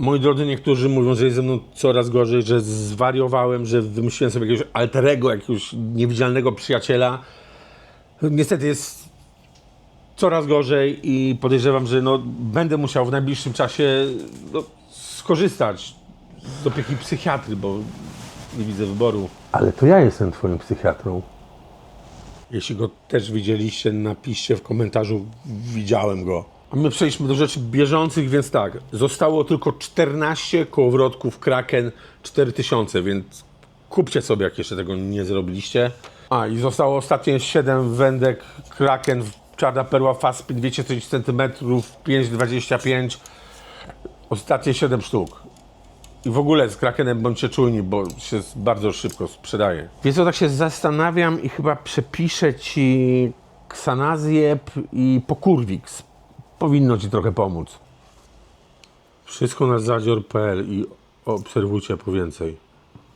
Moi drodzy, niektórzy mówią, że jest ze mną coraz gorzej, że zwariowałem, że wymyśliłem sobie jakiegoś alterego, jakiegoś niewidzialnego przyjaciela. Niestety jest coraz gorzej i podejrzewam, że no, będę musiał w najbliższym czasie no, skorzystać z opieki psychiatry, bo nie widzę wyboru. Ale to ja jestem twoim psychiatrą. Jeśli go też widzieliście, napiszcie w komentarzu, widziałem go. My przejdźmy do rzeczy bieżących, więc tak, zostało tylko 14 kołowrotków Kraken 4000, więc kupcie sobie, jak jeszcze tego nie zrobiliście. A i zostało ostatnie 7 wędek Kraken czarna perła Faspin 230 cm 5,25 Ostatnie 7 sztuk. I w ogóle z Krakenem bądźcie czujni, bo się bardzo szybko sprzedaje. Więc co, tak się zastanawiam i chyba przepiszę ci Xanaziep i Pokurwix. Powinno ci trochę pomóc. Wszystko na zadzior.pl i obserwujcie po więcej.